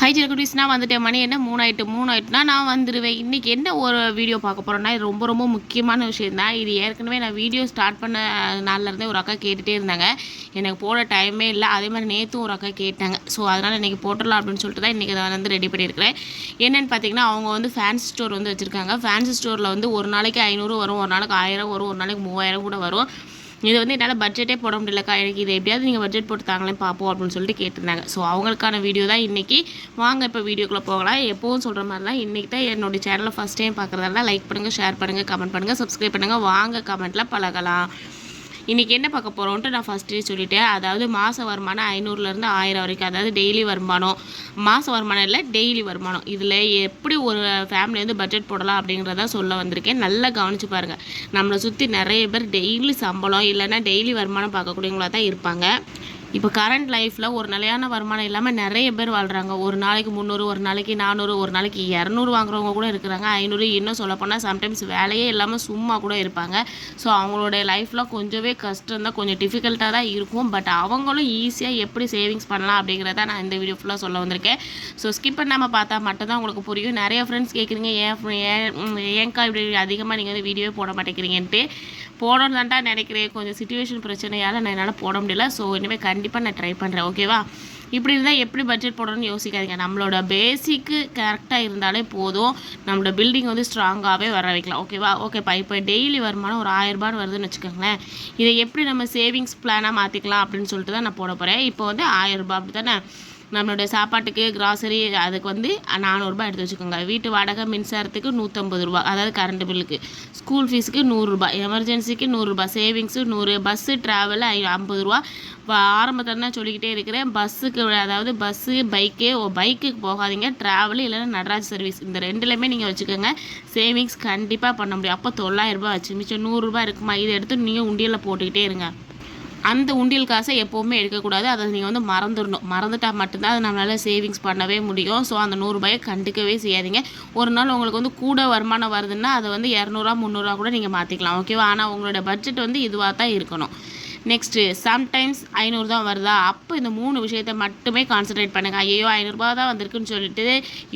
High ஜெல்குட்டிஸ்னா வந்துட்டேன். மணி என்ன? மூணு ஆயிட்டு மூணு ஆயிட்டுனா நான் வந்துடுவேன் இன்றைக்கி என்ன ஒரு வீடியோ பார்க்க போகிறேன்னா இது ரொம்ப ரொம்ப முக்கியமான விஷயம் தான். இது ஏற்கனவே நான் வீடியோ ஸ்டார்ட் பண்ண நாள்லேருந்தே ஒரு அக்கா கேட்டுகிட்டே இருந்தாங்க. எனக்கு போட டைமே இல்லை. அதே மாதிரி நேற்றும் ஒரு அக்கா கேட்டாங்க. ஸோ அதனால் இன்றைக்கி போட்டுடலாம் அப்படின்னு சொல்லிட்டு தான் இன்றைக்கி நான் வந்து ரெடி பண்ணியிருக்கிறேன். என்னென்னு பார்த்தீங்கன்னா அவங்க வந்து ஃபேன்சி ஸ்டோர் வந்து வச்சுருக்காங்க. ஃபேன்சி ஸ்டோரில் வந்து ஒரு நாளைக்கு ஐநூறு வரும் ஒரு நாளைக்கு ஆயிரம் வரும் ஒரு நாளைக்கு மூவாயிரம் கூட வரும். இது வந்து என்னால் பட்ஜெட்டே போட முடியலக்கா. எனக்கு இது எப்படியாவது நீங்கள் பட்ஜெட் போட்டு தாங்களே பார்ப்போம் அப்படின்னு சொல்லிட்டு கேட்டிருந்தாங்க. ஸோ அவங்களுக்கான வீடியோ தான் இன்றைக்கி வாங்க இப்போ வீடியோக்குள்ளே போகலாம். எப்போவும் சொல்கிற மாதிரிலாம் இன்றைக்கி தான் என்னுடைய சேனலை ஃபஸ்ட் டைம் பார்க்குறதால லைக் பண்ணுங்கள் ஷேர் பண்ணுங்கள் கமெண்ட் பண்ணுங்கள் சப்ஸ்கிரைப் பண்ணுங்கள் வாங்க கமெண்ட்டில் பழகலாம். இன்றைக்கி என்ன பார்க்க போகிறோன்ட்டு நான் ஃபஸ்ட்டே சொல்லிட்டேன். அதாவது மாத வருமானம் ஐநூறுலேருந்து ஆயிரம் வரைக்கும் அதாவது டெய்லி வருமானம். மாத வருமானம் இல்லை டெய்லி வருமானம். இதில் எப்படி ஒரு ஃபேமிலி வந்து பட்ஜெட் போடலாம் அப்படிங்கிறத சொல்ல வந்திருக்கேன். நல்லா கவனிச்சு பாருங்கள் நம்மளை சுற்றி நிறைய பேர் டெய்லி சம்பளம் இல்லைன்னா டெய்லி வருமானம் பார்க்கக்கூடியவங்களா தான் இருப்பாங்க. இப்போ கரண்ட் லைஃப்பில் ஒரு நிலையான வருமானம் இல்லாமல் நிறைய பேர் வாழ்கிறாங்க ஒரு நாளைக்கு முந்நூறு ஒரு நாளைக்கு நானூறு ஒரு நாளைக்கு இரநூறு வாங்குறவங்க கூட இருக்கிறாங்க. ஐநூறு இன்னும் சொல்லப்போனால் சம்டைம்ஸ் வேலையே இல்லாமல் சும்மா கூட இருப்பாங்க. ஸோ அவங்களுடைய லைஃப்பில் கொஞ்சமே கஷ்டம் தான் கொஞ்சம் டிஃபிகல்ட்டாக தான் இருக்கும். பட் அவங்களும் ஈஸியாக எப்படி சேவிங்ஸ் பண்ணலாம் அப்படிங்கிறத நான் இந்த வீடியோ ஃபுல்லாக சொல்ல வந்திருக்கேன். ஸோ ஸ்கிப் பண்ணாமல் பார்த்தா மட்டும்தான் உங்களுக்கு புரியும். நிறைய ஃப்ரெண்ட்ஸ் கேட்குறீங்க ஏன் ஏன் ஏன்க்கா இப்படி அதிகமாக நீங்கள் வந்து வீடியோவே போட மாட்டேங்கிறீங்கன்ட்டு? போடணும் தான்டா நினைக்கிறேன். கொஞ்சம் சுச்சுவேஷன் பிரச்சனையால் நான் என்னால் போட முடியல. ஸோ இனிமேல் கண்டிப்பாக நான் ட்ரை பண்ணுறேன் ஓகேவா இப்படி இருந்தால் எப்படி பட்ஜெட் போடணும்னு யோசிக்காதீங்க. நம்மளோட பேசிக்கு கரெக்டாக இருந்தாலே போதும். நம்மளோட பில்டிங் வந்து ஸ்ட்ராங்காகவே வர வைக்கலாம். ஓகேவா ஓகேப்பா இப்போ டெய்லி வருமானம் ஒரு ஆயிரரூபான்னு வருதுன்னு வச்சுக்கோங்களேன். இதை எப்படி நம்ம சேவிங்ஸ் பிளானாக மாற்றிக்கலாம் அப்படின்னு சொல்லிட்டு தான் நான் போட போகிறேன் இப்போ வந்து ஆயிரரூபா அப்படி தானே நம்மளுடைய சாப்பாட்டுக்கு கிராசரி அதுக்கு வந்து நானூறுரூபா எடுத்து வச்சுக்கோங்க. வீட்டு வாடகை மின்சாரத்துக்கு நூற்றம்பது ரூபா. அதாவது கரண்ட் பில்லுக்கு ஸ்கூல் ஃபீஸுக்கு நூறுரூபா எமர்ஜென்சிக்கு நூறுரூபா சேவிங்ஸு நூறு. பஸ்ஸு ட்ராவல் ஐம்பது ரூபா. ஆரம்பத்தில் தான் சொல்லிக்கிட்டே இருக்கிறேன். பஸ்ஸுக்கு அதாவது பஸ்ஸு பைக்கு பைக்குக்கு போகாதீங்க. ட்ராவலு இல்லைன்னா நடராஜ் சர்வீஸ் இந்த ரெண்டுலேயுமே நீங்கள் வச்சுக்கோங்க. சேவிங்ஸ் கண்டிப்பாக பண்ண முடியும். அப்போ தொள்ளாயிரரூபா வச்சு மிச்சம் நூறுரூபா இருக்குமா? இதை எடுத்து நீங்கள் உண்டியலில் போட்டுக்கிட்டே இருங்க. அந்த உண்டியல் காசை எப்போவுமே எடுக்கக்கூடாது. அதை நீங்கள் வந்து மறந்துடணும். மறந்துட்டால் மட்டும்தான் அதை நம்மளால் சேவிங்ஸ் பண்ணவே முடியும். ஸோ அந்த நூறுரூபாயை கண்டுக்கவே செய்யாதீங்க. ஒரு நாள் உங்களுக்கு வந்து கூட வருமானம் வருதுன்னா அதை வந்து இரநூறுவா முந்நூறுரூவா கூட நீங்கள் மாற்றிக்கலாம் ஓகேவா ஆனால் உங்களோட பட்ஜெட் வந்து இதுவாக தான் இருக்கணும். நெக்ஸ்ட்டு சம்டைம்ஸ் ஐநூறு தான் வருதா? அப்போ இந்த மூணு விஷயத்தை மட்டுமே கான்சன்ட்ரேட் பண்ணுங்கள் ஐயோ ஐநூறுரூபா தான் வந்திருக்குன்னு சொல்லிட்டு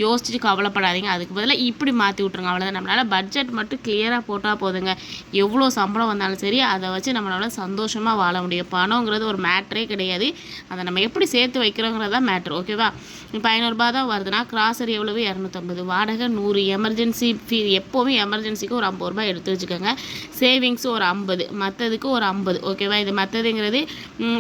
யோசிச்சுட்டு கவலைப்படாதீங்க. அதுக்கு பதிலாக இப்படி மாற்றி விட்ருங்க அவ்வளோதான் நம்மளால் பட்ஜெட் மட்டும் கிளியராக போட்டால் போதுங்க. எவ்வளோ சம்பளம் வந்தாலும் சரி அதை வச்சு நம்மளால் சந்தோஷமாக வாழ முடியும். பணங்கிறது ஒரு மேட்ரே கிடையாது. அதை நம்ம எப்படி சேர்த்து வைக்கிறோங்கிறதா மேட்ரு ஓகேவா இப்போ ஐநூறுரூபா தான் வருதுன்னா கிராசர் எவ்வளவு? இரநூத்தம்பது. வாடகை நூறு. எமர்ஜென்சி ஃபீ எப்போவுமே எமர்ஜென்சிக்கு ஒரு ஐம்பது ரூபாய் எடுத்து வச்சுக்கோங்க. சேவிங்ஸும் ஒரு ஐம்பது. மற்றதுக்கு ஒரு ஐம்பது. ஓகேவா இது மற்றதுங்கிறது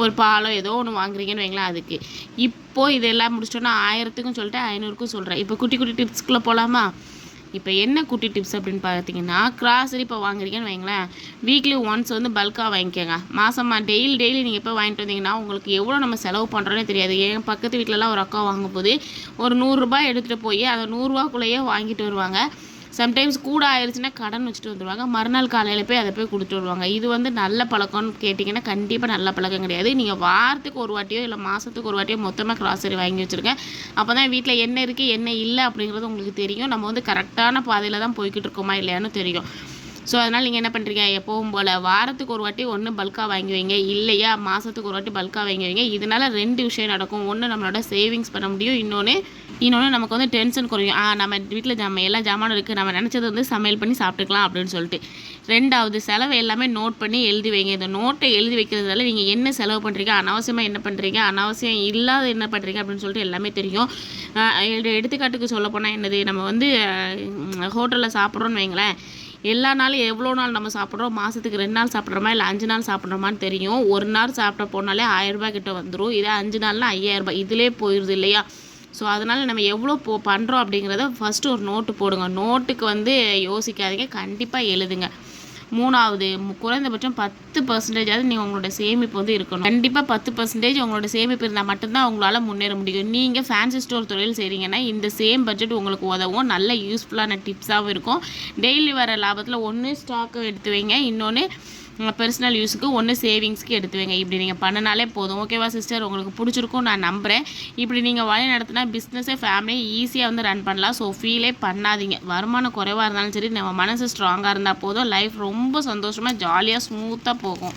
ஒரு பாலோ ஏதோ ஒன்று வாங்குறீங்கன்னு வைங்களேன் அதுக்கு. இப்போது இதெல்லாம் முடிச்சிட்டோன்னா ஆயிரத்துக்கும் சொல்லிட்டு ஐநூறுக்கும் சொல்கிறேன் இப்போ குட்டி குட்டி டிப்ஸ்க்குள்ளே போகலாமா இப்போ என்ன குட்டி டிப்ஸ் அப்படின்னு பார்த்தீங்கன்னா கிராசரி இப்போ வாங்குறீங்கன்னு வைங்களேன். வீக்லி ஒன்ஸ் வந்து பல்காக வாங்கிக்கோங்க. மாதமாக டெய்லி டெய்லி நீங்கள் இப்போ வாங்கிட்டு வந்தீங்கன்னா உங்களுக்கு எவ்வளோ நம்ம செலவு பண்ணுறோன்னே தெரியாது. என் பக்கத்து வீட்டிலலாம் ஒரு அக்கா வாங்கும்போது ஒரு நூறுரூபா எடுத்துகிட்டு போய் அதை நூறுரூவாக்குள்ளேயே வாங்கிட்டு வருவாங்க. சம்டைம்ஸ் கூட ஆயிடுச்சுன்னா கடன் வச்சுட்டு வந்துடுவாங்க மறுநாள் காலையில் போய் அதை போய் கொடுத்துட்டு வருவாங்க. இது வந்து நல்ல பழக்கம்னு கேட்டிங்கன்னா கண்டிப்பாக நல்ல பழக்கம் கிடையாது. நீங்கள் வாரத்துக்கு ஒரு வாட்டியோ இல்லை மாதத்துக்கு ஒரு வாட்டியோ மொத்தமாக கிராசரி வாங்கி வச்சுருக்கேன் அப்போ தான் வீட்டில் என்ன இருக்குது என்ன இல்லை அப்படிங்கிறது உங்களுக்கு தெரியும். நம்ம வந்து கரெக்டான பாதையில் தான் போய்கிட்டு இருக்கோமா இல்லையான்னு தெரியும். ஸோ அதனால் நீங்கள் என்ன பண்ணுறீங்க எப்போவும் போல். வாரத்துக்கு ஒரு வாட்டி ஒன்று பல்காக வாங்கி வைங்க. இல்லையா? மாதத்துக்கு ஒரு வாட்டி பல்காக வாங்கி வைங்க. இதனால் ரெண்டு விஷயம் நடக்கும். ஒன்று நம்மளோட சேவிங்ஸ் பண்ண முடியும். இன்னொன்று இன்னொன்று நமக்கு வந்து டென்ஷன் குறையும். ஆ நம்ம வீட்டில் ஜாம எல்லா ஜாமானும் இருக்குது நம்ம நினச்சது வந்து சமையல் பண்ணி சாப்பிட்டுக்கலாம் அப்படின்னு சொல்லிட்டு. ரெண்டாவது செலவு எல்லாமே நோட் பண்ணி எழுதி வைங்க. இந்த நோட்டை எழுதி வைக்கிறதால நீங்கள் என்ன செலவு பண்ணுறீங்க அனாவசியமாக என்ன பண்ணுறீங்க அனாவசியம் இல்லாத என்ன பண்ணுறீங்க அப்படின்னு சொல்லிட்டு எல்லாமே தெரியும். எடுத்துக்காட்டுக்கு சொல்ல போனால் என்னது? நம்ம வந்து ஹோட்டலில் சாப்பிட்றோன்னு வைங்களேன். எல்லா நாளும் எவ்வளோ நாள் நம்ம சாப்பிட்றோம்? மாதத்துக்கு ரெண்டு நாள் சாப்பிட்றோமா? இல்லை அஞ்சு நாள் சாப்பிட்றோமான்னு தெரியும். ஒரு நாள் சாப்பிட போனாலே ஆயிரரூபா கிட்ட வந்துடும் இதே அஞ்சு நாள்னா ஐயாயிரரூபா இதிலே போயிடுது இல்லையா? ஸோ அதனால் நம்ம எவ்வளோ போ பண்ணுறோம் அப்படிங்கிறத ஃபஸ்ட்டு ஒரு நோட்டு போடுங்க. நோட்டுக்கு வந்து யோசிக்காதீங்க. கண்டிப்பாக எழுதுங்க. மூணாவது குறைந்தபட்சம் பத்து பர்சன்டேஜாவது நீங்கள் உங்களோட சேமிப்பு வந்து இருக்கணும். கண்டிப்பாக பத்து பர்சன்டேஜ் உங்களோட சேமிப்பு இருந்தால் மட்டும்தான் உங்களால் முன்னேற முடியும். நீங்கள் ஃபேன்சி ஸ்டோர் தொழில் செய்கிறீங்கன்னா இந்த சேம் பட்ஜெட் உங்களுக்கு உதவும். நல்ல யூஸ்ஃபுல்லான டிப்ஸாகவும் இருக்கும். டெய்லி வர லாபத்தில் ஒன்று ஸ்டாக்கு எடுத்து வைங்க. இன்னொன்று பர்சனல் யூஸுக்கு ஒன்று சேவிங்ஸ்க்கு எடுத்து வைங்க. இப்படி நீங்கள் பண்ணனாலே போதும். ஓகேவா சிஸ்டர் உங்களுக்கு பிடிச்சிருக்கும் நான் நம்புகிறேன் இப்படி நீங்கள் வழி நடத்தினா பிஸ்னஸே ஃபேமிலி ஈஸியாக வந்து ரன் பண்ணலாம். ஸோ ஃபீலே பண்ணாதீங்க. வருமானம் குறைவாக இருந்தாலும் சரி நம்ம மனசு ஸ்ட்ராங்காக இருந்தால் போதும். லைஃப் ரொம்ப சந்தோஷமாக ஜாலியாக ஸ்மூத்தாக போகும்.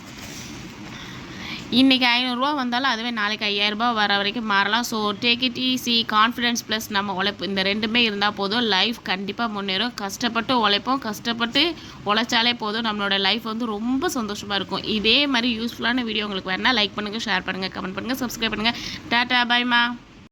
இன்றைக்கி ஐநூறுரூவா வந்தாலும் அதுவே நாளைக்கு ஐயாயிரரூபா வர வரைக்கும் மாறலாம். So take it easy confidence plus நம்ம உழைப்பு. இந்த ரெண்டுமே இருந்தால் போதும். லைஃப் கண்டிப்பாக முன்னேறும். கஷ்டப்பட்டு உழைப்போம். கஷ்டப்பட்டு உழைச்சாலே போதும். நம்மளோட லைஃப் வந்து ரொம்ப சந்தோஷமாக இருக்கும். இதே மாதிரி யூஸ்ஃபுல்லான வீடியோ உங்களுக்கு வேணால் லைக் பண்ணுங்கள் ஷேர் பண்ணுங்கள் கமெண்ட் பண்ணுங்கள் சப்ஸ்கிரைப் பண்ணுங்கள் டாட்டா பாய்மா